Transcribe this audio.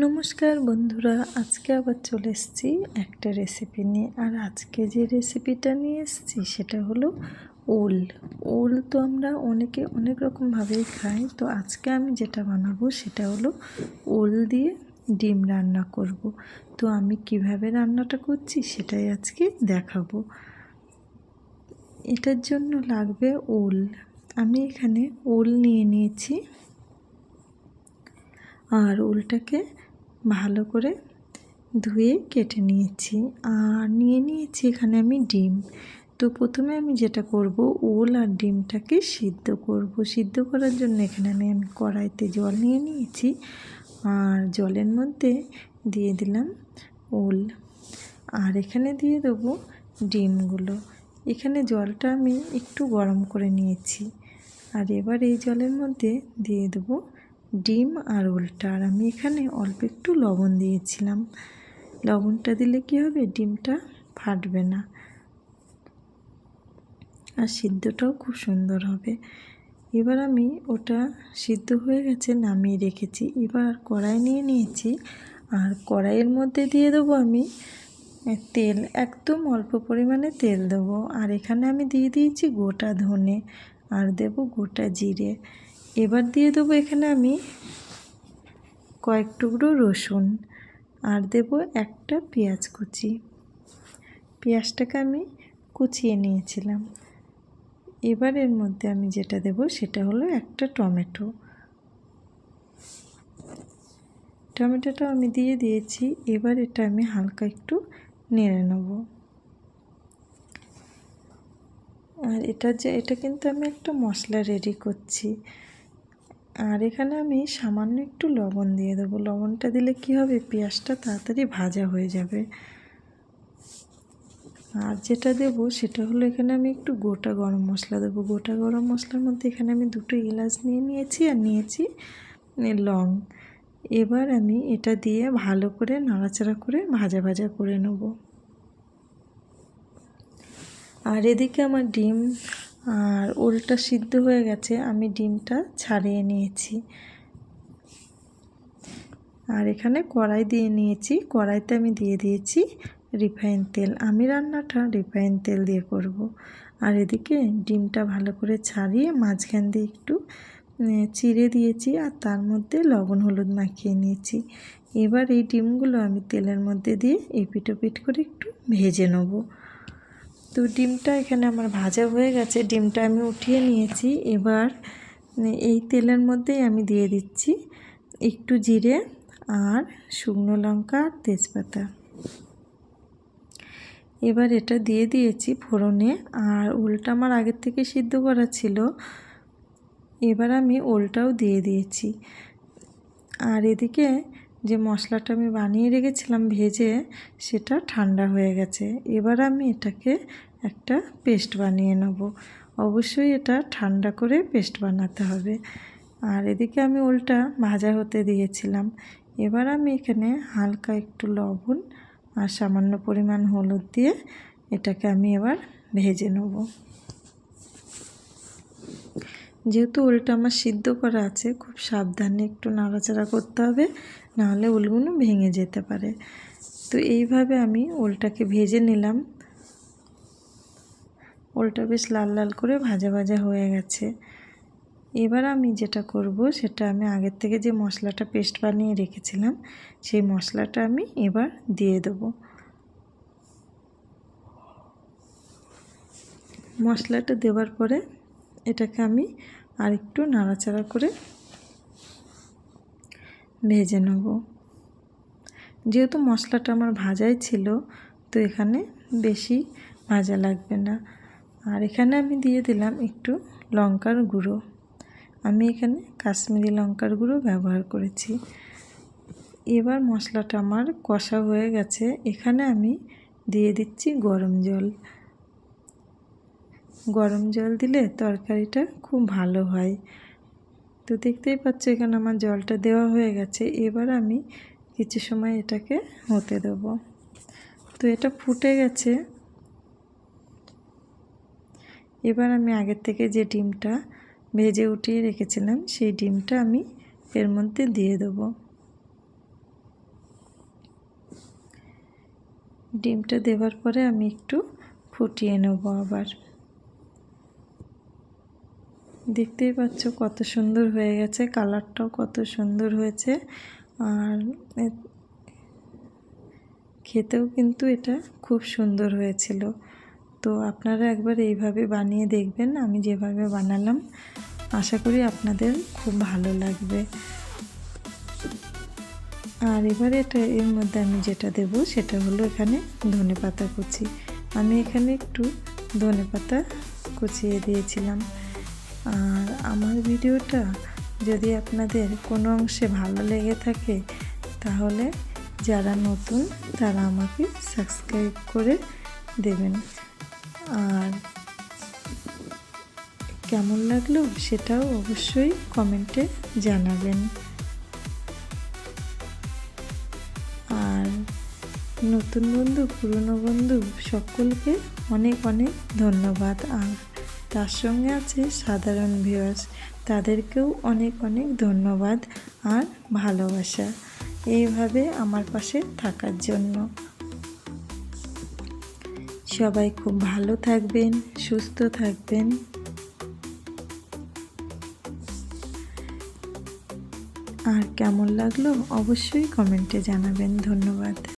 নমস্কার বন্ধুরা, আজকে আবার চলে এসেছি একটা রেসিপি নিয়ে। আর আজকে যে রেসিপিটা নিয়ে এসেছি সেটা হলো ওল। ওল তো আমরা অনেকে অনেক রকমভাবেই খাই। তো আজকে আমি যেটা বানাবো সেটা হলো ওল দিয়ে ডিম রান্না করব। তো আমি কীভাবে রান্নাটা করছি সেটাই আজকে দেখাবো। এটার জন্য লাগবে ওল। আমি এখানে ওল নিয়ে নিয়েছি। আর ওলটাকে ভালো করে ধুয়ে কেটে নিয়েছি। আর নিয়ে নিয়েছি এখানে আমি ডিম। তো প্রথমে আমি যেটা করব, ওল আর ডিমটাকে সিদ্ধ করব। সিদ্ধ করার জন্য এখানে আমি আমি কড়াইতে জল নিয়ে নিয়েছি। আর জলের মধ্যে দিয়ে দিলাম ওল। আর এখানে দিয়ে দেবো ডিমগুলো। এখানে জলটা আমি একটু গরম করে নিয়েছি। আর এবার এই জলের মধ্যে দিয়ে দেবো ডিম আর ওলটা আর আমি এখানে অল্প একটু লবণ দিয়েছিলাম। লবণটা দিলে কি হবে? ডিমটা ফাটবে না। আর সিদ্ধটাও খুব সুন্দর হবে। এবার আমি ওটা সিদ্ধ হয়ে গেছে নামিয়ে রেখেছি। এবার কড়াই নিয়ে নিয়েছি। আর কড়াইয়ের মধ্যে দিয়ে দেবো আমি তেল, একদম অল্প পরিমাণে তেল দেবো। আর এখানে আমি দিয়ে দিয়েছি গোটা ধনে। আর দেব গোটা জিরে। এবার দিয়ে দেবো এখানে আমি কয়েক টুকরো রসুন আর দেব একটা পেঁয়াজ কুচি। পেঁয়াজটাকে আমি কুচিয়ে নিয়েছিলাম। এবার এর মধ্যে আমি যেটা দেব সেটা হলো একটা টমেটো। টমেটোটা আমি দিয়ে দিয়েছি, এবার এটা আমি হালকা একটু নেড়ে নেব। আর এটা যে, এটা কিন্তু আমি একটা মশলা রেডি করছি। আর এখানে আমি সামান্য একটু লবণ দিয়ে দেবো। লবণটা দিলে কি হবে? পেঁয়াজটা তাড়াতাড়ি ভাজা হয়ে যাবে। আর যেটা দেব সেটা হলো এখানে আমি একটু গোটা গরম মশলা দেবো। গোটা গরম মশলার মধ্যে এখানে আমি দুটো এলাচ নিয়ে নিয়েছি আর নিয়েছি লং। এবার আমি এটা দিয়ে ভালো করে নাড়াচাড়া করে ভাজা ভাজা করে নেব। আর এদিকে আমার ডিম আর ওলটা সিদ্ধ হয়ে গেছে, আমি ডিমটা ছাড়িয়ে নিয়েছি। আর এখানে কড়াই দিয়ে নিয়েছি, কড়াইতে আমি দিয়ে দিয়েছি রিফাইন তেল। আমি রান্নাটা রিফাইন তেল দিয়ে করব। আর এদিকে ডিমটা ভালো করে ছাড়িয়ে মাঝখান দিয়ে একটু চিড়ে দিয়েছি আর তার মধ্যে লবণ হলুদ মাখিয়ে নিয়েছি। এবার এই ডিমগুলো আমি তেলের মধ্যে দিয়ে এপিট ওপিট করে একটু ভেজে নেব। তো ডিমটা এখানে আমার ভাজা হয়ে গেছে। ডিমটা আমি উঠিয়ে নিয়েছি। এবার এই তেলের মধ্যেই আমি দিয়ে দিচ্ছি একটু জিরে আর শুকনো লঙ্কা আর তেজপাতা। এবার এটা দিয়ে দিয়েছি ফোড়নে। আর ওলটা আমার আগের থেকে সিদ্ধ করা ছিল। এবার আমি ওলটাও দিয়ে দিয়েছি। আর এদিকে যে মশলাটা আমি বানিয়ে রেখেছিলাম ভেজে, সেটা ঠান্ডা হয়ে গেছে। এবার আমি এটাকে একটা পেস্ট বানিয়ে নেব। অবশ্যই এটা ঠান্ডা করে পেস্ট বানাতে হবে। আর এদিকে আমি ওলটা ভাজা হতে দিয়েছিলাম। এবার আমি এখানে হালকা একটু লবণ আর সামান্য পরিমাণ হলুদ দিয়ে এটাকে আমি এবার ভেজে নেব। যেহেতু ওলটা আমার সিদ্ধ করা আছে, খুব সাবধানে একটু নাড়াচাড়া করতে হবে, নাহলে ওলগুলো ভেঙে যেতে পারে। তো এইভাবে আমি ওলটাকে ভেজে নিলাম। ওলটা বেশ লাল লাল করে ভাজা ভাজা হয়ে গেছে। এবার আমি যেটা করব, সেটা আমি আগের থেকে যে মশলাটা পেস্ট বানিয়ে রেখেছিলাম, সেই মশলাটা আমি এবার দিয়ে দেব। মশলাটা দেওয়ার পরে এটাকে আমি আরেকটু নাড়াচাড়া করে ভেজে নেব। যেহেতু মশলাটা আমার ভাজাই ছিল, তো এখানে বেশি ভাজা লাগবে না। আর এখানে আমি দিয়ে দিলাম একটু লঙ্কার গুঁড়ো। আমি এখানে কাশ্মীরি লঙ্কার গুঁড়ো ব্যবহার করেছি। এবার মশলাটা আমার কষা হয়ে গেছে। এখানে আমি দিয়ে দিচ্ছি গরম জল। গরম জল দিলে তরকারিটা খুব ভালো হয়। তো দেখতেই পাচ্ছ এখানে আমার জলটা দেওয়া হয়ে গেছে। এবার আমি কিছু সময় এটাকে হতে দেব। তো এটা ফুটে গেছে। এবার আমি আগের থেকে যে ডিমটা ভেজে উঠিয়ে রেখেছিলাম, সেই ডিমটা আমি এর মধ্যে দিয়ে দেব। ডিমটা দেওয়ার পরে আমি একটু ফুটিয়ে নেব আবার। দেখতেই পাচ্ছ কত সুন্দর হয়ে গেছে, কালারটাও কত সুন্দর হয়েছে। আর খেতেও কিন্তু এটা খুব সুন্দর হয়েছিল। তো আপনারা একবার এইভাবে বানিয়ে দেখবেন, আমি যেভাবে বানালাম, আশা করি আপনাদের খুব ভালো লাগবে। আর এবারে এটা, এর মধ্যে আমি যেটা দেব সেটা হলো এখানে ধনে পাতা কুচি। আমি এখানে একটু ধনে পাতা কুচিয়ে দিয়েছিলাম। আর আমার ভিডিওটা যদি আপনাদের কোনো অংশে ভালো লেগে থাকে, তাহলে যারা নতুন, তারা আমাকে সাবস্ক্রাইব করে দেবেন। আর কেমন লাগল সেটাও অবশ্যই কমেন্টে জানাবেন। আর নতুন বন্ধু, পুরনো বন্ধু, সকলকে অনেক অনেক ধন্যবাদ। আর তার সঙ্গে আছে সাধারণ ভিউয়ার্স তাদেরকেও অনেক অনেক ধন্যবাদ আর ভালোবাসা। এইভাবে আমার পাশে থাকার জন্য। সবাই খুব ভালো থাকবেন, সুস্থ থাকবেন। আর কেমন লাগল অবশ্যই কমেন্টে জানাবেন। ধন্যবাদ।